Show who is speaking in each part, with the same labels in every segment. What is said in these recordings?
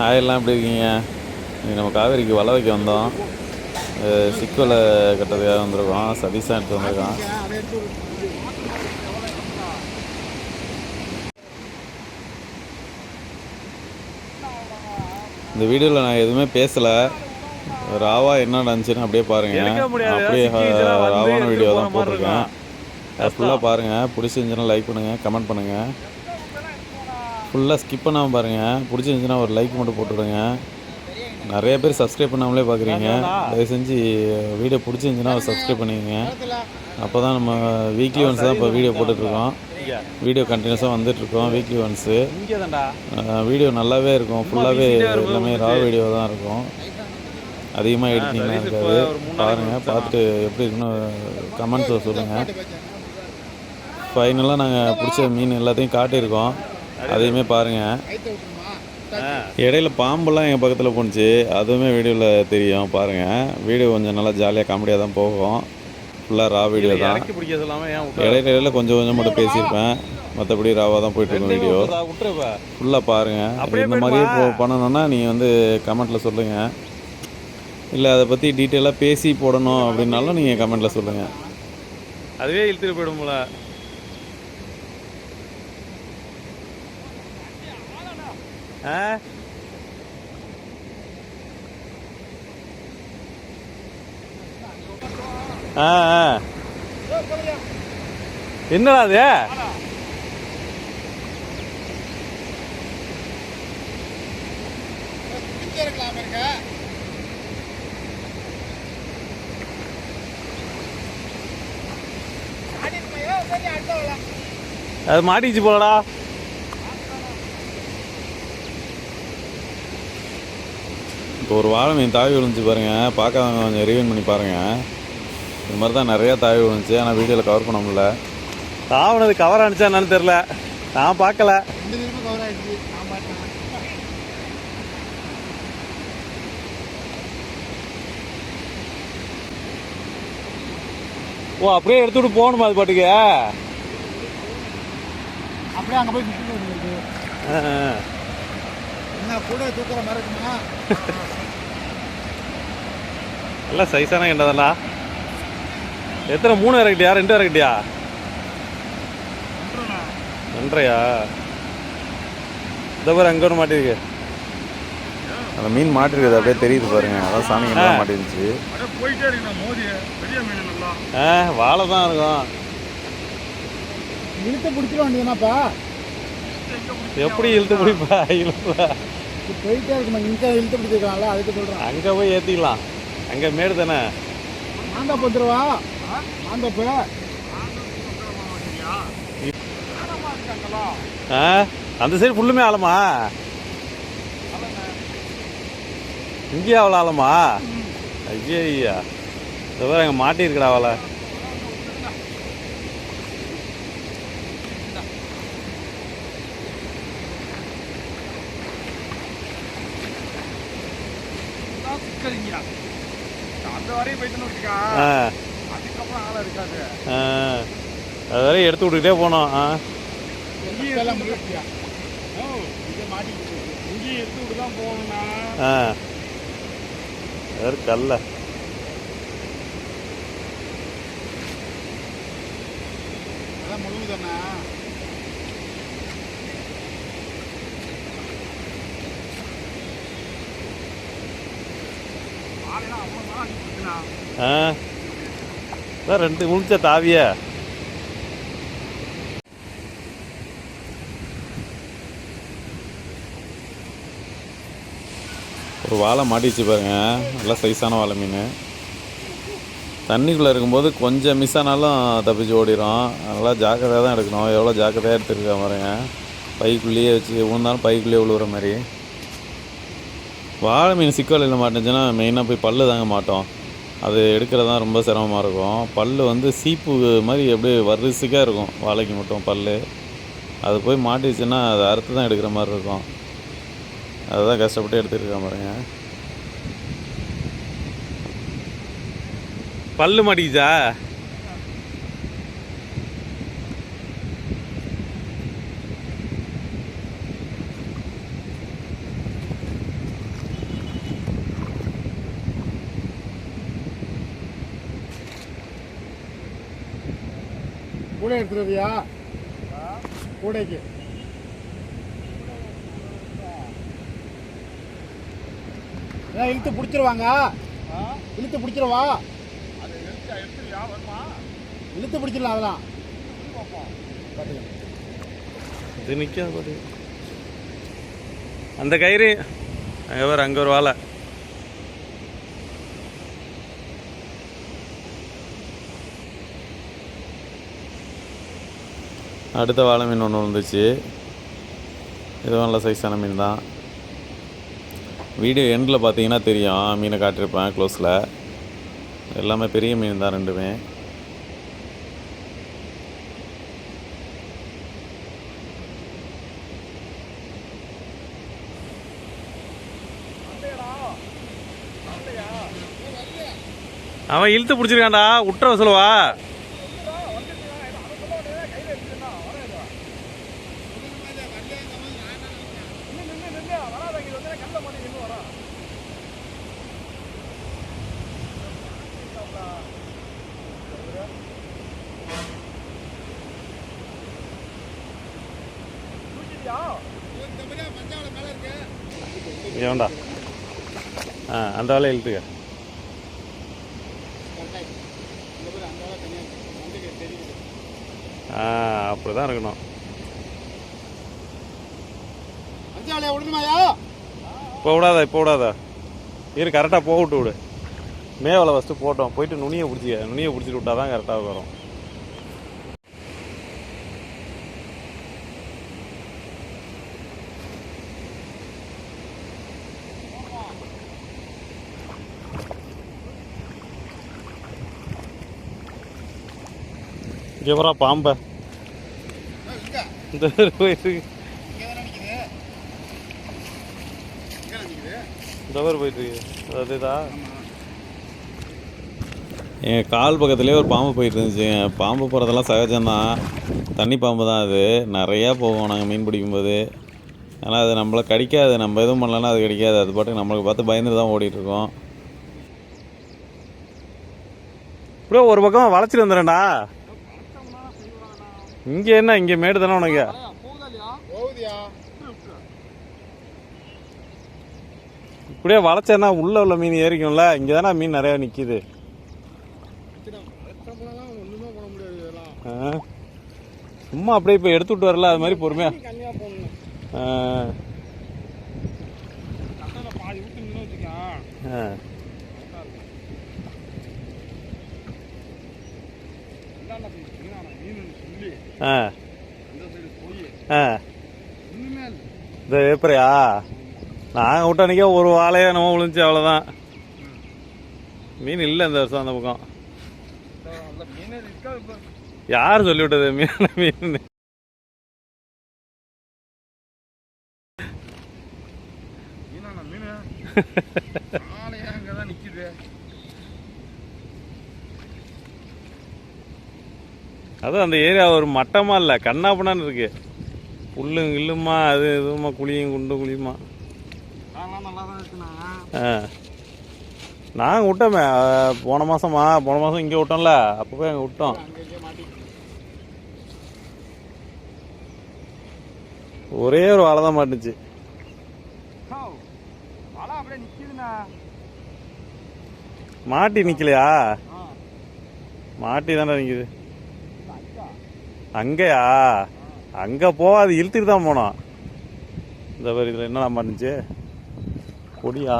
Speaker 1: Hi எல்லாம் எப்படி இருக்கீங்க? நம்ம காவேரிக்கு வலை வைக்க வந்தோம். சிக்கு வலை கட்டுறதுக்காக வந்திருக்கோம். சதீஷ் தான் எடுத்து வந்திருக்கான். இந்த வீடியோவில் நான் எதுவுமே பேசலை. ராவா என்ன நடந்துச்சுன்னு அப்படியே பாருங்கள். அப்படியே ராவான வீடியோ தான் போட்டிருக்கேன். ஃபுல்லாக பாருங்கள் பிடிச்சிருந்துச்சுன்னா லைக் பண்ணுங்கள் கமெண்ட் பண்ணுங்கள் ஃபுல்லாக ஸ்கிப் பண்ணாமல் பாருங்கள் பிடிச்சிருந்துச்சுன்னா ஒரு லைக் மட்டும் போட்டுவிடுங்க நிறைய பேர் சப்ஸ்கிரைப் பண்ணாமலே பார்க்குறீங்க தயவு செஞ்சு வீடியோ பிடிச்சிருந்துச்சுன்னா ஒரு சப்ஸ்கிரைப் பண்ணிக்கங்க. அப்போ தான் நம்ம வீக்லி ஒன்ஸ் தான் இப்போ வீடியோ போட்டுட்ருக்கோம். வீடியோ கண்டினியூஸாக வந்துட்டுருக்கோம் வீக்லி ஒன்ஸு வீடியோ நல்லாவே இருக்கும். ஃபுல்லாகவே எல்லாமே ரா வீடியோ தான் இருக்கும். அதிகமாக எடிட்டிங்லாம் இருக்காது. பாருங்கள் பார்த்துட்டு எப்படி இருக்குன்னு கமெண்ட்ஸில் சொல்லுங்கள் ஃபைனலாக நாங்கள் பிடிச்ச மீன் எல்லாத்தையும் காட்டியிருக்கோம். அதையுமே பாருங்கள் இடையில பாம்பெல்லாம் எங்கள் பக்கத்தில் போணுச்சு. அதுவுமே வீடியோவில் தெரியும். பாருங்கள் வீடியோ கொஞ்சம் நல்லா ஜாலியாக காமெடியாக தான் போகும். ஃபுல்லாக ரா வீடியோ தான். இடையில இடையில கொஞ்சம் கொஞ்சம் மட்டும் பேசியிருப்பேன். மற்றபடி ராவாக தான் போயிட்டு இருக்கும் வீடியோ ஃபுல்லாக பாருங்கள் இந்த மாதிரியே போ பண்ணணும்னா நீங்கள் வந்து கமெண்ட்டில் சொல்லுங்கள் இல்லை அதை பற்றி டீட்டெயிலாக பேசி போடணும் அப்படின்னாலும் நீங்கள் கமெண்ட்டில் சொல்லுங்கள்
Speaker 2: அதுவே இழுத்துட்டு போயிடும் ஆ? ஆ ஆ. என்னடா அது? அது மாட்டிச்சு போலடா.
Speaker 1: இப்போ ஒரு வாழை மீன் தாவி விழுந்துச்சு பாருங்கள் பார்க்காதவங்க கொஞ்சம் ரிவைன் பண்ணி பாருங்கள் இது மாதிரி தான் நிறையா தாவி விழுந்துச்சு. ஆனால் வீடியோவில் கவர் பண்ண முடியல.
Speaker 2: தாவனது கவர் அனுச்சா என்னன்னு தெரியல. நான் பார்க்கல. ஓ அப்படியே எடுத்துட்டு போகணுமா அது பாட்டுக்கு?
Speaker 3: அப்படியே அங்கே போய்
Speaker 2: ஆ,
Speaker 3: கூட தூக்குற மாதிரி இருக்குமா?
Speaker 2: நல்ல சைஸான கெண்டதாண்டா எத்தனை மூணு இறக்கிட்டியா? ரெண்டு இறக்கிட்டியா? ரெண்டரையா இந்த பேர் அங்கே ஒன்று மாட்டிருக்கு
Speaker 1: அந்த மீன் மாட்டிருக்குது அப்படியே தெரியுது பாருங்கள் அதான் சாமி மாட்டிருந்துச்சு.
Speaker 2: ஆ வாழை தான் இருக்கும்.
Speaker 3: இழுத்து பிடிச்சிட வேண்டியதுனாப்பா
Speaker 2: எப்படி இழுத்து பிடிப்பா? இழுப்பா.
Speaker 3: போயிட்டே இருக்கணும் இங்கே இழுத்து பிடிச்சிருக்காங்களா அதுக்கு சொல்கிறேன்
Speaker 2: அங்கே போய் ஏற்றிக்கலாம் அங்கே மேடு தானே?
Speaker 3: மாந்தா பத்துருவா மாந்தப்பு
Speaker 2: ஆ? அந்த சைடு ஃபுல்லுமே ஆழமா? இங்கேயே அவ்வளோ ஆழமா? ஐயா ஐயா இந்த அங்கே மாட்டியிருக்கடா அவளை
Speaker 3: அந்த வரையும் போயிட்டுன்னு வச்சுக்கா
Speaker 2: ஆ
Speaker 3: அதுக்கப்புறம் ஆளை இருக்காது
Speaker 2: ஆ அது வரையும் எடுத்து விட்டுக்கிட்டே போனோம் ஆ.
Speaker 3: எல்லாம் முடிச்சியா இதை மாட்டிக்கிட்டு இங்கேயும் எடுத்து விட்டு தான் போகணும்னா
Speaker 2: ஆ வேறு கல்ல
Speaker 3: அதான் முழுகுதானே
Speaker 2: ஆ? ரெண்டு முடிச்ச தாவிய.
Speaker 1: ஒரு வாழை மாட்டிச்சு பாருங்க. நல்லா சைஸான வாழை மீன். தண்ணிக்குள்ளே இருக்கும்போது கொஞ்சம் மிஸ் ஆனாலும் தப்பிச்சு ஓடிடும் நல்லா ஜாக்கிரதையாக தான் எடுக்கணும். எவ்வளோ ஜாக்கிரதையாக எடுத்துருக்கா பாருங்க. பைக்குள்ளேயே வச்சு விழுந்தாலும் பைக்குள்ளேயே விழுவுற மாதிரி. வாழை மீன் சிக்கலில் மாட்டுச்சுன்னா மெயினாக போய் பல்லு தாங்க மாட்டோம். அது எடுக்கிறது தான் ரொம்ப சிரமமாக இருக்கும். பல் வந்து சீப்பு மாதிரி அப்படியே வரிசைக்காக இருக்கும். வாழைக்கு மட்டும் பல் அது போய் மாட்டிச்சுன்னா அது அறுத்து தான் எடுக்கிற மாதிரி இருக்கும். அதுதான் கஷ்டப்பட்டு எடுத்துருக்கேன் பாருங்க.
Speaker 2: பல்லு மாட்டிக்கிச்சா?
Speaker 4: கூட எடுத்துருவியா கூடைக்கு. ஏன் இழுத்து பிடிச்சிருவாங்க. இழுத்து பிடிச்சிருவா. இழுத்து பிடிச்சிடலாம் அதெல்லாம்.
Speaker 2: இது நிற்காது அந்த கயிறு. அங்கே வேறு அங்கே ஒரு வாழை.
Speaker 1: அடுத்த வாழை மீன் ஒன்று வந்துச்சு இதுவும் நல்ல சைஸான மீன் தான். வீடியோ எண்டில் பார்த்தீங்கன்னா தெரியும். மீனை காட்டியிருப்பேன் க்ளோஸில் எல்லாமே பெரிய மீன் தான் ரெண்டுமே.
Speaker 2: அவன் இழுத்து பிடிச்சிருக்கான்டா. விட்டுற சொல்லுவா. ஏன்டா ஆ அந்த வேலையை இழுத்துக்க ஆ அப்படி தான் இருக்கணும் இப்போ விடாத இப்போ விடாத இரு கரெக்டாக போக விட்டு விடு மேவலை ஃபஸ்ட்டு போட்டோம் போயிட்டு நுனியை பிடிச்சிக்க நுனியை பிடிச்சிட்டு விட்டா தான் கரெக்டாக வரும் இங்கே வரா பாம்பை
Speaker 4: இங்க
Speaker 2: இந்த பேர் போயிட்டு இருக்கு. அதுதான்.
Speaker 1: எங்கள் கால் பக்கத்துலேயே ஒரு பாம்பு போயிட்டு இருந்துச்சுங்க பாம்பு போகிறதெல்லாம் சகஜம்தான். தண்ணி பாம்பு தான் அது. நிறையா போகும் நாங்கள் மீன் பிடிக்கும்போது. ஆனால் அது நம்மளை கடிக்காது. நம்ம எதுவும் பண்ணலன்னா அது கடிக்காது. அது பாட்டுக்கு நம்மளுக்கு பார்த்து பயந்துட்டு தான் ஓடிட்டு இருக்கோம்.
Speaker 2: ப்ரோ ஒரு பக்கம் வளைச்சிட்டு வந்துடுறேன்டா. இங்கே என்ன இங்கே மேடு தானே உனக்கு? இப்படியே வளைச்சேன்னா உள்ள உள்ள மீன் ஏறிக்கும்ல இங்கே தானே மீன் நிறையா நிற்கிது. சும்மா அப்படியே இப்போ எடுத்து விட்டு வரல அது மாதிரி பொறுமையா. ஆ.
Speaker 4: கட்டையில் பாதி விட்டு நின்று வச்சுக்கேன்
Speaker 2: ஆ.
Speaker 4: இந்தாண்ட போய் மீனான மீன் சொல்லி
Speaker 2: ஆ
Speaker 4: அந்த சைடு போய்
Speaker 2: ஆ
Speaker 4: ஒன்றுமே இல்லை
Speaker 2: இந்த வேப்பரையா நாங்கள் விட்ட அன்றைக்கே ஒரு வாழையே நம்ம விழுந்துச்சு அவ்வளோதான் மீன் இல்லை இந்த வருஷம் அந்த பக்கம். யார் சொல்லிவிட்டது மீன் மீன்?
Speaker 4: மீன். ஆளையா அங்கே தான் நிற்கிது
Speaker 2: அதுவும் அந்த ஏரியா ஒரு மட்டமா இல்லை கண்ணா பண்ணான்னு இருக்கு. புல்லும் கில்லுமா அது இதுமா குழியும் குண்டும் குழியுமா. ஆ. நாங்கள் விட்டோமே போன மாதமா போன மாதம் இங்கே விட்டோம்ல அப்போ போய் அங்கே விட்டோம் ஒரே ஒரு வாழை தான் மாட்டுச்சு.
Speaker 4: வலை
Speaker 2: மாட்டி நிற்கலையா
Speaker 4: ஆ.
Speaker 2: மாட்டி தானே நிற்கிது அங்கேயா? அங்கே போகாது இழுத்துட்டு தான் போனோம். இந்த மாதிரி இதில் என்னடா மாட்டுச்சு கொடியா?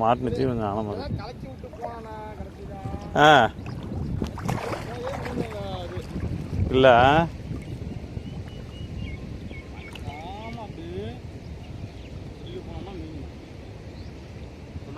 Speaker 2: மாட்டுனுச்சு கொஞ்சம் ஆனமா
Speaker 4: அதான் கலக்கி விட்டு போனாண்ணா கடைசியில்?
Speaker 2: ஆ. இல்லை
Speaker 4: ஆமாம் அப்படியே வெளியே போனோம்னா மீன் ஒரு நாலஞ்சு இடத்துல அப்படியே மாட்டுது பாருண்ணா
Speaker 2: ஆ
Speaker 4: அதில் தானே அடிப்படுது மீன்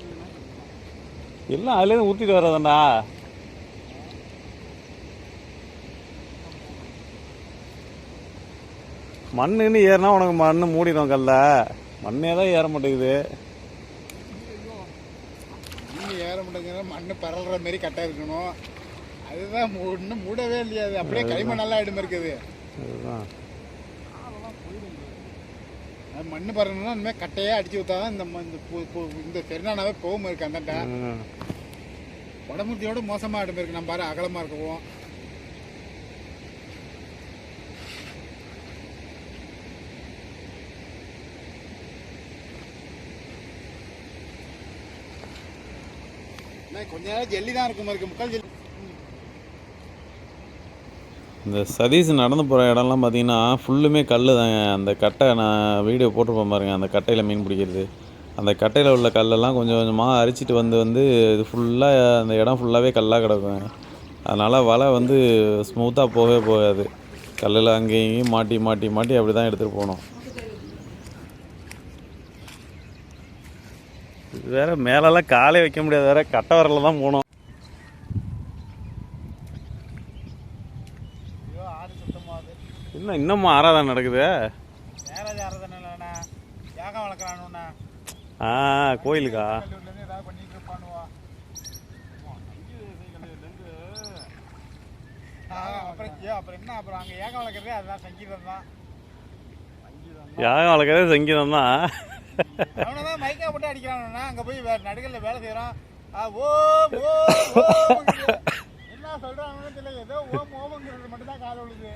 Speaker 2: எல்லாம் அதுலேருந்து ஊற்றிட்டு வர்றதாண்டா மண்ணுன்னு ஏறினா உனக்கு மண்ணு மூடிடும் கல்ல. மண்ணே தான் ஏற மாட்டேங்குது.
Speaker 3: ஏற மாட்டேங்கிற மண்ணு பரல்ற மாதிரி கட்டா இருக்கணும். அதுதான் இன்னும் மூடவே இல்லையா அது. அப்படியே களிமண் நல்லா ஆயிடும் இருக்குது.
Speaker 2: அதுதான்.
Speaker 3: அது மண்ணு பறக்கணும்னா இனிமேல் கட்டையே அடிச்சு இந்த ம- இந்த இந்த பெருநாளாவே போகும் இருக்கு அந்தாண்ட
Speaker 2: ம்.
Speaker 3: உடம்புத்தியோட மோசமா ஆயிடும் இருக்கு நம்ம பாரு அகலமா இருக்கவும் கொஞ்ச நேரம் ஜல்லி தான் இருக்கும் இருக்கு முக்கால் ஜல்லி
Speaker 1: இந்த சதீஷ் நடந்து போகிற இடம்லாம் பார்த்தீங்கன்னா ஃபுல்லுமே கல் தாங்க அந்த கட்டை நான் வீடியோ போட்டிருப்பேன் பாருங்கள் அந்த கட்டையில் மீன் பிடிக்கிறது. அந்த கட்டையில் உள்ள கல்லெல்லாம் கொஞ்சம் கொஞ்சமாக அரிச்சிட்டு வந்து வந்து இது ஃபுல்லாக அந்த இடம் ஃபுல்லாகவே கல்லாக கிடக்கும். அதனால் வலை வந்து ஸ்மூத்தாக போகவே போகாது. கல்லில் அங்கேயும் இங்கேயும் மாட்டி மாட்டி மாட்டி அப்படி தான் எடுத்துகிட்டு
Speaker 2: போனோம் வேறு மேலெல்லாம் காலே வைக்க முடியாது வேறு. கட்டை வரல தான் போனோம்
Speaker 3: ஐயோ ஆறு சுத்தமாகுது
Speaker 2: இன்னும் இன்னமும் ஆறாதான் நடக்குது
Speaker 3: நேராஜ் ஆறதுனாலண்ணா யாகம் வளர்க்குறானுண்ணா
Speaker 2: ஆ கோயிலுக்கா
Speaker 3: ஏதாவது பண்ணிட்டு இருப்பானுவா அப்புறம் ஐயோ, அப்புறம் என்ன அப்புறம் அங்கே ஏகம் வளர்க்குறதே அதுதான் சங்கீதம் தான்
Speaker 2: யாகம் வளர்க்கறதே சங்கீதம் தான்
Speaker 3: அவனை தான் மைக்கா போட்டு அடிக்கிறானுண்ணா அங்கே போய் வே நடுகளில் வேலை செய்கிறான் ஓம் ஓம் ஓம்ங்குது. என்ன சொல்கிறாங்கன்னு தெரியல ஏதோ ஓம் ஓம்ங்கிறது மட்டும் தான் காது விழுது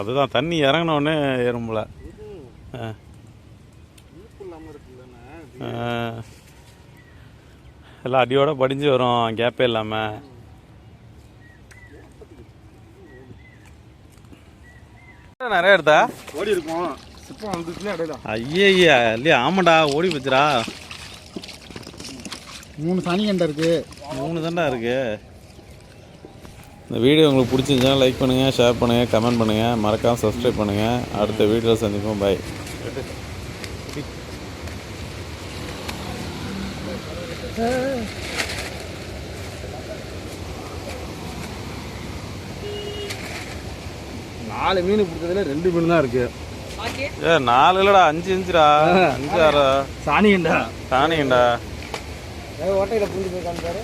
Speaker 2: அதுதான் தண்ணி இறங்கினோடனே ஏறும்ல. எல்லாம் அடியோட படிஞ்சு வரும் கேப்பே இல்லாமல் நிறைய எடுத்தா?
Speaker 3: ஓடி இருக்கும். சிப்பம் வந்துச்சுன்னா
Speaker 2: ஐயா இல்லையா ஆமாடா ஓடி போச்சுடா.
Speaker 3: மூணு சனி கண்டை இருக்கு.
Speaker 2: மூணு தாண்டா இருக்கு.
Speaker 1: இந்த வீடியோ உங்களுக்கு பிடிச்சிருந்துச்சுன்னா லைக் பண்ணுங்கள் ஷேர் பண்ணுங்கள் கமெண்ட் பண்ணுங்கள் மறக்காமல் சப்ஸ்கிரைப் பண்ணுங்கள் அடுத்த வீடியோவில் சந்திப்போம். பை
Speaker 3: நாலு மீன் பிடிச்சதுல ரெண்டு மீன் தான் இருக்கு.
Speaker 2: ஏ நாலு இல்லடா அஞ்சு இன்ச்சுடா அஞ்சு ஆறா.
Speaker 3: ஓட்டையில புரிஞ்சு போய் காமிச்சாரு